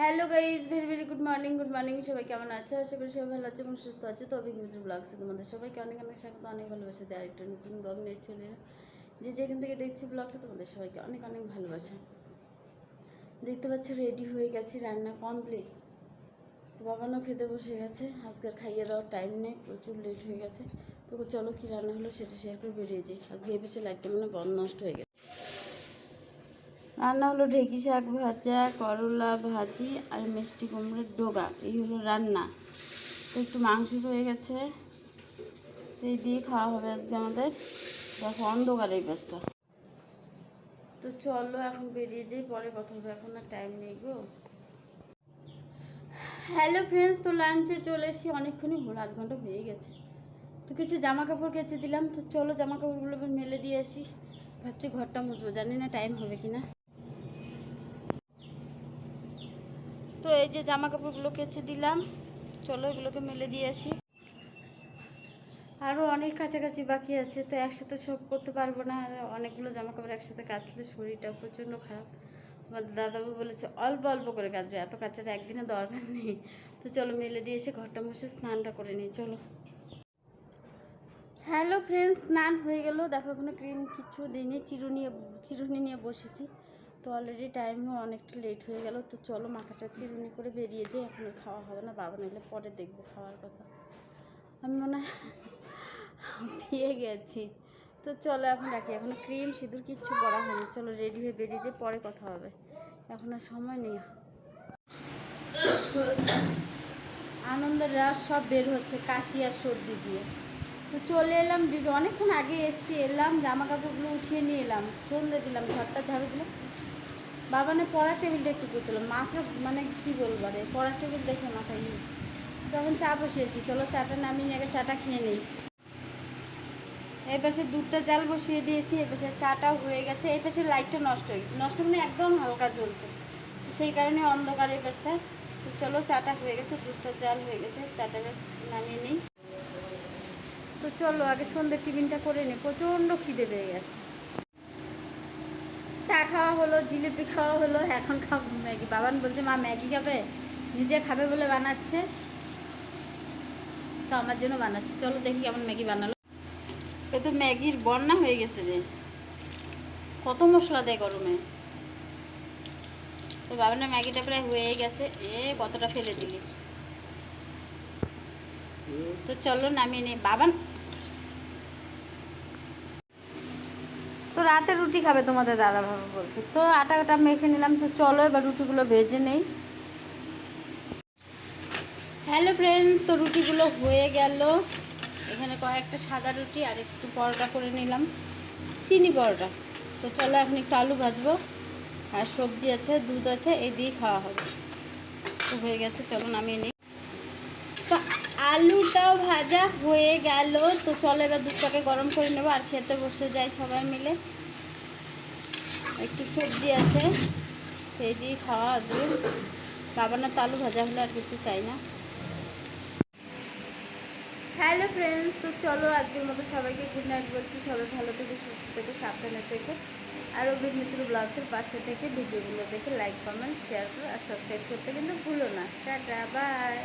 Hello guys very very good morning good morning সবাই কেমন আছো? আশা করি সবাই ভালো আছে এবং সুস্থ আছে। তো অভিজ্ঞতা ব্লগসে তোমাদের সবাইকে অনেক অনেক স্বাগত, অনেক ভালোবাসা। দেয় আরেকটা নতুন ব্লগ নিয়ে চলে যে যেখান থেকে দেখছি ব্লগটা তোমাদের সবাইকে অনেক অনেক ভালোবাসা। দেখতে পাচ্ছ রেডি হয়ে গেছে, রান্না কমপ্লিট তো বাবানও খেতে বসে গেছে। আজকের খাইয়ে দেওয়ার টাইম নেই, প্রচুর লেট হয়ে গেছে। তো চলো কী রান্না হলো সেটা শেয়ার করে বেরিয়ে যাই। আজকে এ বেশি লাইটটা মানে বন্ধ নষ্ট হয়ে গেছে। রান্না হলো ঢেকি শাক ভাজা, করলা ভাজি আর মিষ্টি কুমড়োর ডোগা। এই হলো রান্না। তো একটু মাংস রয়ে গেছে। এই দিয়ে খাওয়া হবে আজকে আমাদের। দেখো অন্ধকার এই পাশটা। তো চলো এখন বেরিয়ে যাই, পরে কথা হবে। এখন আর টাইম নেই গো। হ্যালো ফ্রেন্ডস তো লাঞ্চে চলে এসেছি। অনেকক্ষণই হলো, আধ ঘণ্টা হয়ে গেছে। তো কিছু জামা কাপড় কেচে দিলাম। তো চলো জামা কাপড়গুলো মেলে দিয়ে আসি। ভাবছি ঘরটা মুছবো। জানি না টাইম হবে কি না তো এই যে জামা কাপড়গুলো কেচে দিলাম। চলো এগুলোকে মেলে দিয়ে আসি। আরও অনেক কাছাকাছি বাকি আছে, তো একসাথে সব করতে পারব না। আর অনেকগুলো জামা কাপড় একসাথে কাচলে শরীরটা প্রচণ্ড খারাপ। আমার দাদাবু বলেছে, অল্প অল্প করে কাচবে এত কাচার একদিনে দরকার নেই। তো চলো মেলে দিয়ে এসে ঘরটা মুছে স্নানটা করে নিই, চলো। হ্যালো ফ্রেন্ডস, স্নান হয়ে গেল। দেখো এখনও ক্রিম কিছু দিইনি, চিরুনি চিরুনি নিয়ে বসেছি। তো অলরেডি টাইমও অনেকটা লেট হয়ে গেল, তো চলো মাথাটা চিরুনি করে বেরিয়ে যাই, এখন খাওয়া হবে না, বাবা নিলে পরে দেখব খাওয়ার কথা। আমি মনে হয় গেছি। তো চলো এখন রাখি, এখনও ক্রিম সিঁদুর কিচ্ছু করা হয়নি, চলো রেডি হয়ে বেরিয়ে যাই, পরে কথা হবে। এখন আর সময় নেই। আনন্দের রাস সব বের হচ্ছে কাশি আর সর্দি দিয়ে। তো চলে এলাম, অনেকক্ষণ আগে এসছি, এলাম জামা কাপড়গুলো উঠিয়ে নিয়ে এলাম সন্ধে দিলাম, ঘরটা ঝাড়ু দিলাম। বাবানে পড়ার টেবিলটা একটু করছিলাম মাথা মানে কি বলব রে, পড়ার টেবিল দেখে মাথায় ইয়ে তখন চা বসিয়েছি, চলো চাটা নামিয়ে আগে চাটা খেয়ে নিই। এই পাশে দুধটা জাল বসিয়ে দিয়েছি এই পাশে চাটাও হয়ে গেছে এই পাশে লাইটটা নষ্ট হয়ে গেছে। নষ্ট মানে একদম হালকা জ্বলছে। সেই কারণে অন্ধকার এই পাশটা চলো চাটা হয়ে গেছে, দুধটা জাল হয়ে গেছে, চাটা নামিয়ে নিই। তো চলো আগে সন্ধ্যে টিফিনটা করে নিই প্রচণ্ড খিদে পেয়ে গেছে। চা খাওয়া হলো, জিলিপি খাওয়া হলো, এখন খাব ম্যাগি। বাবান বলছে, মা, ম্যাগি খাবে? নিজে খাবে বলে বানাচ্ছে? তো আমার জন্য বানাচ্ছে। চলো দেখি কেমন ম্যাগি বানালো। এ তো ম্যাগির বন্যা হয়ে গেছে রে। কত মশলা দেয় গরমে। তো বাবানের ম্যাগিটা প্রায় হয়ে গেছে। এ, কতটা ফেলে দিলি। তো চলো নামিয়ে নি বাবান রাতে রুটি খাবে তোমাদের দাদা বাবা বলছে। তো আটাটা মেখে নিলাম, তো চলো এবার রুটিগুলো ভেজে নেই। হ্যালো ফ্রেন্ডস তো রুটিগুলো হয়ে গেল। এখানে কয়েকটা সাদা রুটি আর একটু পরোটা করে নিলাম। চিনি পরোটা। তো চলো এখন একটু আলু ভাজবো। আর সবজি আছে, দুধ আছে, এই দিয়ে খাওয়া হবে। তো হয়ে গেছে, চলো নামিয়ে নিই। আলুটাও ভাজা হয়ে গেল। তো চলো এবার দুধটাকে গরম করে নেব আর খেতে বসে যাই সবাই মিলে। একটু সবজি আছে সেই দিয়ে খাওয়া দুধ। বাবানের তো আলু ভাজা হলে আর কিছু চাই না। হ্যালো ফ্রেন্ডস তো চলো আজকের মতো সবাইকে গুড নাইট বলছি। সবাই ভালো থেকে, সুস্থ থেকে, সাবধানে থেকে। আর অভিনেত্রী ব্লগসের পাশে থেকে ভিডিওগুলো দেখে লাইক কমেন্ট শেয়ার করো। আর সাবস্ক্রাইব করতে কিন্তু ভুলো না। Tata bye